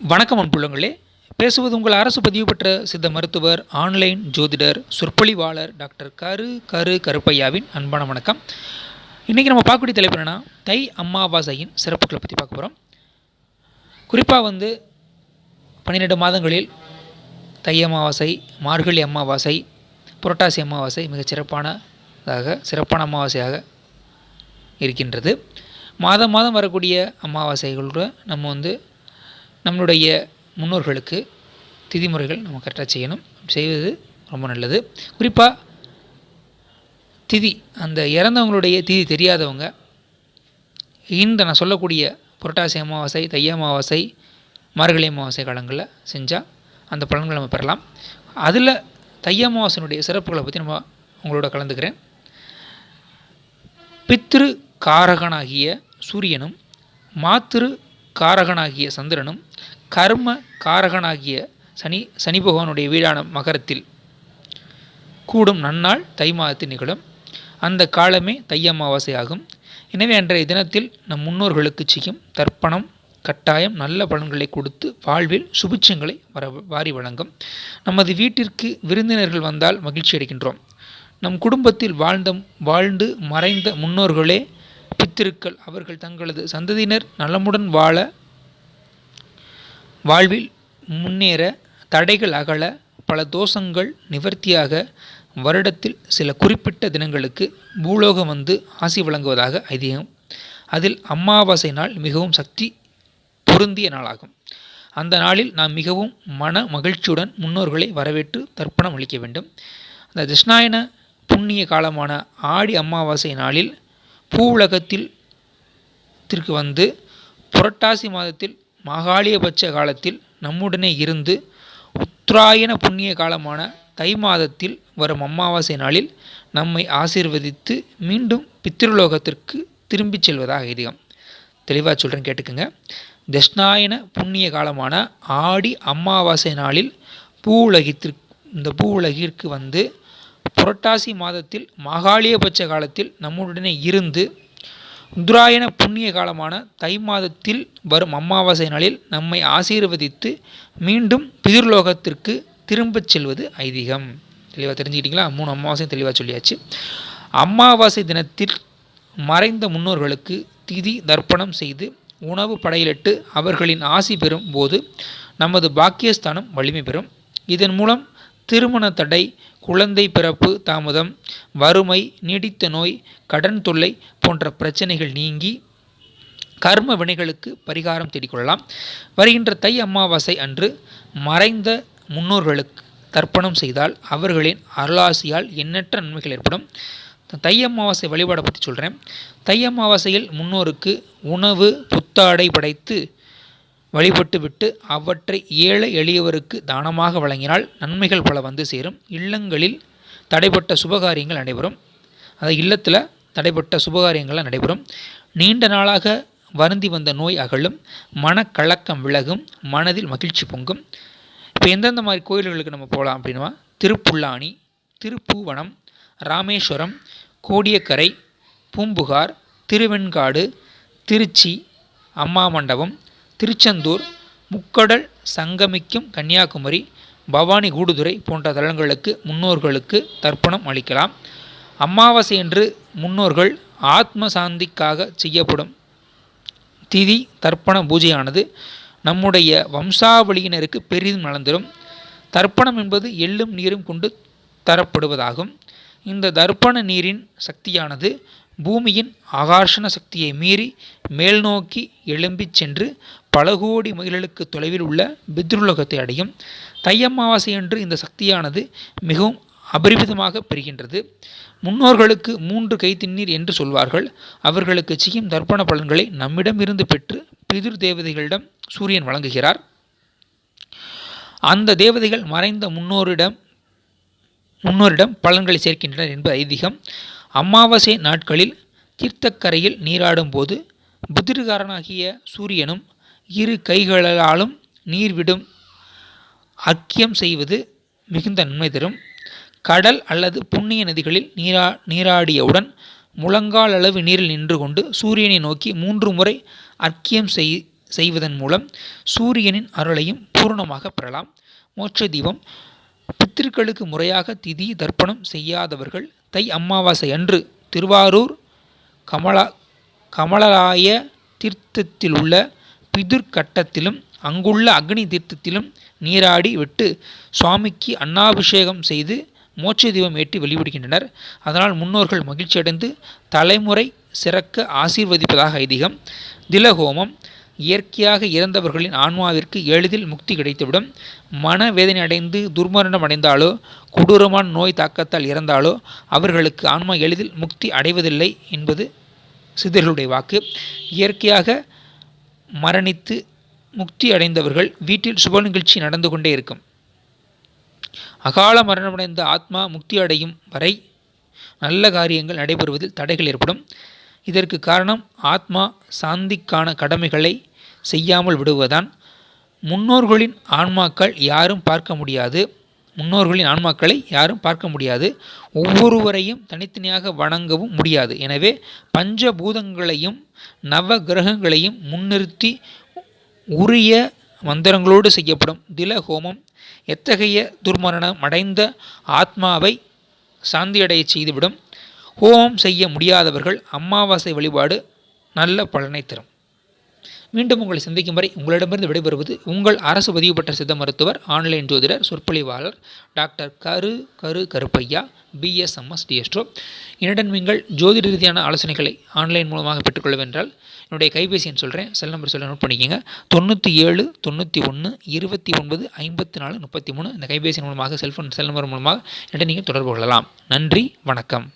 வணக்கம் அன்புள்ளங்களே. பேசுவது உங்கள் அரசு பதிவு பெற்ற சித்த மருத்துவர் ஆன்லைன் ஜோதிடர் சொற்பொழிவாளர் டாக்டர் கரு கரு கருப்பையாவின் அன்பான வணக்கம். இன்றைக்கி நம்ம பார்க்கக்கூடிய தலைப்பு என்னென்னா தை அம்மாவாசையின் சிறப்புகளை பற்றி பார்க்க போகிறோம் குறிப்பாக வந்து பன்னிரெண்டு மாதங்களில் தை அமாவாசை மார்கழி அமாவாசை புரட்டாசி அமாவாசை மிகச் சிறப்பானதாக சிறப்பான அமாவாசையாக இருக்கின்றது. மாதம் மாதம் வரக்கூடிய அமாவாசைகளோட நம்ம வந்து நம்மளுடைய முன்னோர்களுக்கு திதிமுறைகள் நம்ம கரெக்டாக செய்யணும். செய்வது ரொம்ப நல்லது. குறிப்பாக திதி அந்த இறந்தவங்களுடைய திதி தெரியாதவங்க இந்த நான் சொல்லக்கூடிய புரட்டாசி அமாவாசை தை அமாவாசை மார்கழி அமாவாசை காலங்களில் செஞ்சால் அந்த பலன்களை நம்ம பெறலாம். அதில் தை அமாவாசையினுடைய சிறப்புகளை பற்றி நம்ம உங்களோட கலந்துக்கிறேன். பித்ரு காரகனாகிய சூரியனும் மாத்திரு காரகனாகிய சந்திரனும் கர்ம காரகனாகிய சனி சனி பகவானுடைய வீடான மகரத்தில் கூடும் நன்னாள் தை மாதத்தில் நிகழும். அந்த காலமே தை அமாவாசை ஆகும் எனவே அன்றைய தினத்தில் நம் முன்னோர்களுக்கு செய்யும் தர்ப்பணம் கட்டாயம் நல்ல பலன்களை கொடுத்து வாழ்வில் சுபிட்சங்களை வர வாரி வழங்கும். நமது வீட்டிற்கு விருந்தினர்கள் வந்தால் மகிழ்ச்சி அடைகின்றோம். நம் குடும்பத்தில் வாழ்ந்த வாழ்ந்து மறைந்த முன்னோர்களே பித்திருக்கள் அவர்கள் தங்களது சந்ததியினர் நலமுடன் வாழ வாழ்வில் முன்னேற தடைகள் அகல பல தோஷங்கள் நிவர்த்தியாக வருடத்தில் சில குறிப்பிட்ட தினங்களுக்கு பூலோகம் வந்து ஆசி வழங்குவதாக ஐதீகம். அதில் அமாவாசை நாள் மிகவும் சக்தி பொருந்திய நாளாகும். அந்த நாளில் நாம் மிகவும் மன மகிழ்ச்சியுடன் முன்னோர்களை வரவேற்று தர்ப்பணம் அளிக்க வேண்டும். அந்த கிருஷ்ணாயன புண்ணிய காலமான ஆடி அமாவாசை நாளில் பூவுலகத்தில் திற்கு வந்து புரட்டாசி மாதத்தில் மாகாளியபட்ச காலத்தில் நம்முடனே இருந்து உத்தராயண புண்ணிய காலமான தை மாதத்தில் வரும் அமாவாசை நாளில் நம்மை ஆசீர்வதித்து மீண்டும் பித்திருலோகத்திற்கு திரும்பிச் செல்வதாக ஐதீகம். தெளிவாக சொல்கிறேன் கேட்டுக்கோங்க. தஷ்ணாயன புண்ணிய காலமான ஆடி அமாவாசை நாளில் பூ உலகத்திற்கு இந்த பூ உலகிற்கு வந்து புரட்டாசி மாதத்தில் மகாலியபட்ச காலத்தில் நம்முடனே இருந்து உத்ராயண புண்ணிய காலமான தை மாதத்தில் வரும் அமாவாசை நாளில் நம்மை ஆசீர்வதித்து மீண்டும் பிதிர்லோகத்திற்கு திரும்பச் செல்வது ஐதீகம். தெளிவாக தெரிஞ்சுக்கிட்டீங்களா? மூணு அமாவாசையும் தெளிவாக சொல்லியாச்சு. அமாவாசை தினத்தில் மறைந்த முன்னோர்களுக்கு திதி தர்ப்பணம் செய்து உணவு படையிலிட்டு அவர்களின் ஆசி பெறும் போது நமது பாக்கியஸ்தானம் வலிமை பெறும். இதன் மூலம் திருமண தடை குழந்தை பிறப்பு தாமதம் வறுமை நீடித்த நோய் கடன் தொல்லை போன்ற பிரச்சனைகள் நீங்கி கர்ம வினைகளுக்கு பரிகாரம் தேடிக்கொள்ளலாம். வருகின்ற தை அமாவாசை அன்று மறைந்த முன்னோர்களுக்கு தர்ப்பணம் செய்தால் அவர்களின் அருளாசியால் எண்ணற்ற நன்மைகள் ஏற்படும். தை அமாவாசை வழிபாடை பற்றி சொல்கிறேன் தை அமாவாசையில் முன்னோருக்கு உணவு புத்தாடை படைத்து வழிபட்டு விட்டு அவற்றை ஏழை எளியவருக்கு தானமாக வழங்கினால் நன்மைகள் பல வந்து சேரும். இல்லங்களில் தடைப்பட்ட சுபகாரியங்கள் நடைபெறும். அது இல்லத்தில் தடைப்பட்ட சுபகாரியங்கள்லாம் நடைபெறும். நீண்ட நாளாக வருந்தி வந்த நோய் அகலும் மனக்கலக்கம் விலகும் மனதில் மகிழ்ச்சி பொங்கும். இப்போ எந்தெந்த மாதிரி கோயில்களுக்கு நம்ம போகலாம் அப்படின்னா திருப்புல்லானி திருப்பூவனம் ராமேஸ்வரம் கோடியக்கரை பூம்புகார் திருவெண்காடு திருச்சி அம்மா மண்டபம் திருச்செந்தூர் முக்கடல் சங்கமிக்கும் கன்னியாகுமரி பவானி கூடுதுறை போன்ற தலங்களுக்கு முன்னோர்களுக்கு தர்ப்பணம் அளிக்கலாம். அமாவாசை என்று முன்னோர்கள் ஆத்ம சாந்திக்காக செய்யப்படும் திதி தர்ப்பண பூஜையானது நம்முடைய வம்சாவளியினருக்கு பெரிதும் நலந்தரும். தர்ப்பணம் என்பது எள்ளும் நீரும் கொண்டு தரப்படுவதாகும். இந்த தர்ப்பண நீரின் சக்தியானது பூமியின் ஆகர்ஷண சக்தியை மீறி மேல் நோக்கி எழும்பிச் சென்று பல கோடி மைல்களுக்கு தொலைவில் உள்ள பித்ருலோகத்தை அடையும் தை அமாவாசையன்று இந்த சக்தியானது மிகவும் அபரிமிதமாக பெறுகின்றது. முன்னோர்களுக்கு மூன்று கைத்திண்ணீர் என்று சொல்வார்கள். அவர்களுக்கு செய்யும் தர்ப்பண பலன்களை நம்மிடமிருந்து பெற்று பிதிர் தேவதைகளிடம் சூரியன் வழங்குகிறார். அந்த தேவதைகள் மறைந்த முன்னோரிடம் முன்னோரிடம் பலன்களை சேர்க்கின்றனர் என்பது ஐதீகம். அமாவாசை நாட்களில் தீர்த்தக்கரையில் நீராடும் போது புதிர்காரனாகிய சூரியனும் இரு கைகளாலும் நீர் விடும் அக்கியம் செய்வது மிகுந்த நன்மை தரும். கடல் அல்லது புண்ணிய நதிகளில் நீரா நீராடியவுடன் முழங்கால் அளவு நீரில் நின்று கொண்டு சூரியனை நோக்கி மூன்று முறை அர்க்கியம் செய் செய்வதன் மூலம் சூரியனின் அருளையும் பூரணமாக பெறலாம். மோட்ச தீபம் பித்திருக்களுக்கு முறையாக திதி தர்ப்பணம் செய்யாதவர்கள் தை அமாவாசை அன்று திருவாரூர் கமலா கமலராய தீர்த்தத்திலுள்ள உள்ள பிதுர்கட்டத்திலும் அங்குள்ள அக்னி தீர்த்தத்திலும் நீராடி விட்டு சுவாமிக்கு அன்னாபிஷேகம் செய்து மோட்ச தீபம் ஏற்றி வெளிவிடுகின்றனர் அதனால் முன்னோர்கள் மகிழ்ச்சியடைந்து தலைமுறை சிறக்க ஆசீர்வதிப்பதாக ஐதீகம். திலஹோமம் இயற்கையாக இறந்தவர்களின் ஆன்மாவிற்கு எளிதில் முக்தி கிடைத்துவிடும். மனவேதனை அடைந்து துர்மரணம் அடைந்தாலோ கொடூரமான நோய் தாக்கத்தால் இறந்தாலோ அவர்களுக்கு ஆன்மா எளிதில் முக்தி அடைவதில்லை என்பது சித்தர்களுடைய வாக்கு. இயற்கையாக மரணித்து முக்தி அடைந்தவர்கள் வீட்டில் சுப நிகழ்ச்சி நடந்து கொண்டே இருக்கும். அகால மரணமடைந்த ஆத்மா முக்தி அடையும் வரை நல்ல காரியங்கள் நடைபெறுவதில் தடைகள் ஏற்படும். இதற்கு காரணம் ஆத்மா சாந்திக்கான கடமைகளை செய்யாமல் விடுவதுதான். முன்னோர்களின் ஆன்மாக்கள் யாரும் பார்க்க முடியாது. முன்னோர்களின் ஆன்மாக்களை யாரும் பார்க்க முடியாது. ஒவ்வொருவரையும் தனித்தனியாக வணங்கவும் முடியாது. எனவே பஞ்சபூதங்களையும் நவ கிரகங்களையும் முன்னிறுத்தி உரிய மந்திரங்களோடு செய்யப்படும் தில ஹோமம் எத்தகைய துர்மரணம் அடைந்த ஆத்மாவை சாந்தியடையச் செய்துவிடும். ஹோமம் செய்ய முடியாதவர்கள் அமாவாசை வழிபாடு நல்ல பலனை தரும். மீண்டும் உங்களை சந்திக்கும் வரை உங்களிடமிருந்து விடைபெறுவது உங்கள் அரசு பதிவு பெற்ற சித்த மருத்துவர் ஆன்லைன் ஜோதிடர் சொற்பொழிவாளர் டாக்டர் கரு கரு கருப்பையா பிஎஸ்எம்எஸ் டிஎஸ்ட்ரோ. என்னுடன் நீங்கள் ஜோதிட ரீதியான ஆலோசனைகளை ஆன்லைன் மூலமாக பெற்றுக்கொள்ளவென்றால் என்னுடைய கைபேசி எண் சொல்கிறேன் செல் நம்பர் சொல்ல நோட் பண்ணிக்கோங்க. தொண்ணூற்றி ஏழு தொண்ணூற்றி ஒன்று இருபத்தி ஒன்பது ஐம்பத்தி நாலு முப்பத்தி மூணு. இந்த கைபேசி மூலமாக செல்ஃபோன் செல் நம்பர் மூலமாக என்னிடம் நீங்கள் தொடர்பு கொள்ளலாம். நன்றி வணக்கம்.